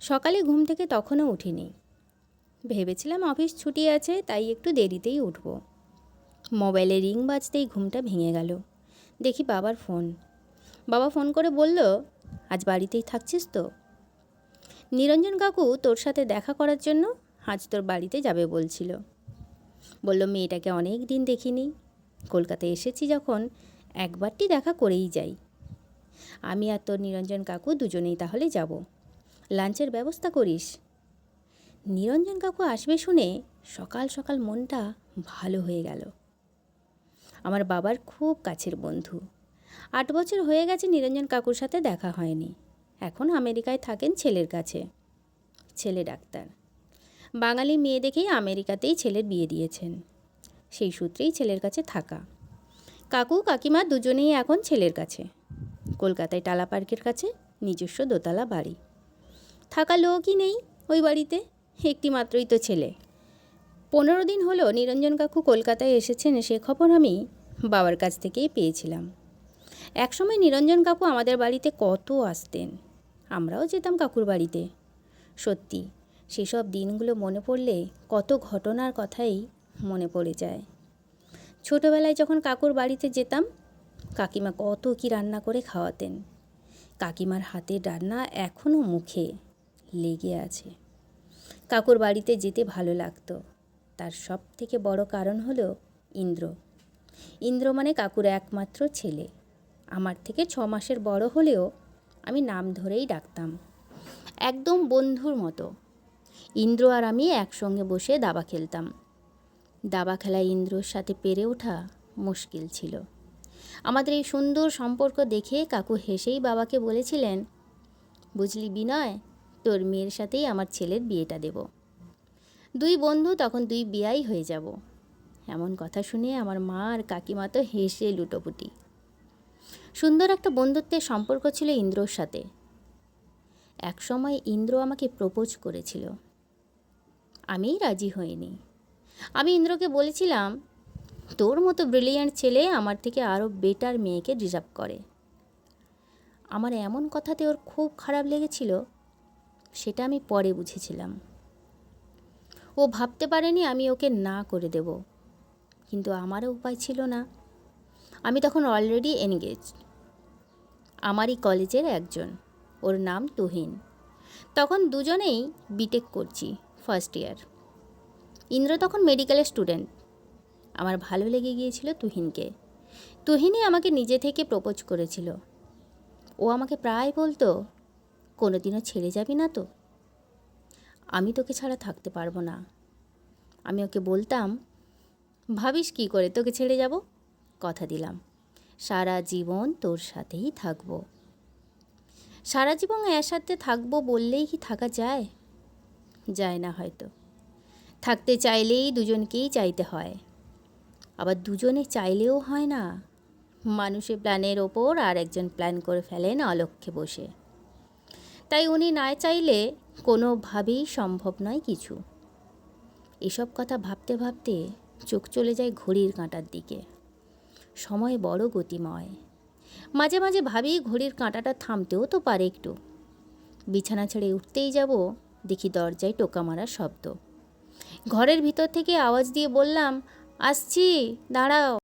সকালে ঘুম থেকে তখনও উঠিনি। ভেবেছিলাম অফিস ছুটি আছে, তাই একটু দেরিতেই উঠব। মোবাইলে রিং বাজতেই ঘুমটা ভেঙে গেল। দেখি বাবার ফোন। বাবা ফোন করে বলল, আজ বাড়িতেই থাকছিস তো? নিরঞ্জন কাকু, তোর সাথে দেখা করার জন্য আজ তোর বাড়িতে যাবে, বলছিল। বলল, মেয়েটাকে অনেক দিন দেখিনি। কলকাতায় এসেছি যখন, একবারটি দেখা করেই যাই। আমি আর তোর নিরঞ্জন কাকু দুজনেই তাহলে যাব। লাঞ্চের ব্যবস্থা করিস। নিরঞ্জন কাকু আসবে শুনে সকাল সকাল মনটা ভালো হয়ে গেল। আমার বাবার খুব কাছের বন্ধু। আট বছর হয়ে গেছে নিরঞ্জন কাকুর সাথে দেখা হয়নি। এখন আমেরিকায় থাকেন ছেলের কাছে। ছেলে ডাক্তার। বাঙালি মেয়ে দেখেই আমেরিকাতেই ছেলের বিয়ে দিয়েছেন। সেই সূত্রেই ছেলের কাছে থাকা। কাকু, কাকিমা দুজনেই এখন ছেলের কাছে। কলকাতায় টালা পার্কের কাছে নিজস্ব দোতলা বাড়ি। থাকা লোকই নেই ওই বাড়িতে একটি মাত্রই তো ছেলে। পনেরো দিন হলো নিরঞ্জন কাকু কলকাতায় এসেছেন, সে খবর আমি বাবার কাছ থেকেই পেয়েছিলাম। একসময় নিরঞ্জন কাকু আমাদের বাড়িতে কত আসতেন, আমরাও যেতাম কাকুর বাড়িতে। সত্যি, সেসব দিনগুলো মনে পড়লে কত ঘটনার কথাই মনে পড়ে যায়। ছোটোবেলায় যখন কাকুর বাড়িতে যেতাম, কাকিমা কত কি রান্না করে খাওয়াতেন। কাকিমার হাতের রান্না এখনও মুখে। লেগে আছে। কাকুর বাড়িতে যেতে ভালো লাগতো। তার সব থেকে বড় কারণ হলো ইন্দ্র। ইন্দ্র মানে কাকুর একমাত্র ছেলে। আমার থেকে ছ মাসের বড় হলেও আমি নাম ধরেই ডাকতাম। একদম বন্ধুর মতো। ইন্দ্র আর আমি একসঙ্গে বসে দাবা খেলতাম। দাবা খেলা ইন্দ্রর সাথে পেরে ওঠা মুশকিল ছিল। আমাদের এই সুন্দর সম্পর্ক দেখে কাকু হেসেই বাবাকে বলেছিলেন, বুঝলি বিনয় তোর মেয়ের সাথেই আমার ছেলের বিয়েটা দেব। দুই বন্ধু তখন দুই বিয়াই হয়ে যাব। এমন কথা শুনে আমার মা আর কাকিমা তো হেসে লুটোপুটি। সুন্দর একটা বন্ধুত্বের সম্পর্ক ছিল ইন্দ্রর সাথে। একসময় ইন্দ্র আমাকে প্রপোজ করেছিল। আমিই রাজি হইনি। আমি ইন্দ্রকে বলেছিলাম, তোর মতো ব্রিলিয়ান্ট ছেলে আমার থেকে আরও বেটার মেয়েকে ডিজার্ভ করে। আমার এমন কথাতে ওর খুব খারাপ লেগেছিল সেটা আমি পরে বুঝেছিলাম। ও ভাবতে পারেনি আমি ওকে না করে দেব। কিন্তু আমারও উপায় ছিল না। আমি তখন অলরেডি এনগেজ আমারই কলেজের একজন। ওর নাম তুহিন। তখন দুজনেই বিটেক করছি ফার্স্ট ইয়ার ইন্দ্র তখন মেডিকেলের স্টুডেন্ট আমার ভালো লেগে গিয়েছিল তুহিনকে। তুহিনই আমাকে নিজে থেকে প্রপোজ করেছিল। ও আমাকে প্রায় বলতো কোনোদিনও ছেড়ে যাবি না তো? আমি তোকে ছাড়া থাকতে পারব না। আমি ওকে বলতাম, ভাবিস কি করে তোকে ছেড়ে যাব? কথা দিলাম। সারা জীবন তোর সাথেই থাকব। সারা জীবন এর সাথে থাকব বললেই কি থাকা যায়? যায় না হয়তো। থাকতে চাইলেই দুজনকেই চাইতে হয়। আবার দুজনে চাইলেও হয় না। মানুষের প্ল্যানের ওপর আর একজন প্ল্যান করে ফেলেন অলক্ষ্যে বসে। তাই উনি না চাইলে কোনোভাবেই সম্ভব নয় কিছু। এসব কথা ভাবতে ভাবতে চোখ চলে যায় ঘড়ির কাঁটার দিকে। সময় বড় গতিময়। মাঝে মাঝে ভাবি ঘড়ির কাঁটাটা থামতেও তো পারে একটু। বিছানা ছেড়ে উঠতেই যাব, দেখি দরজায় টোকা মারার শব্দ। ঘরের ভিতর থেকে আওয়াজ দিয়ে বললাম, আসছি, দাঁড়াও।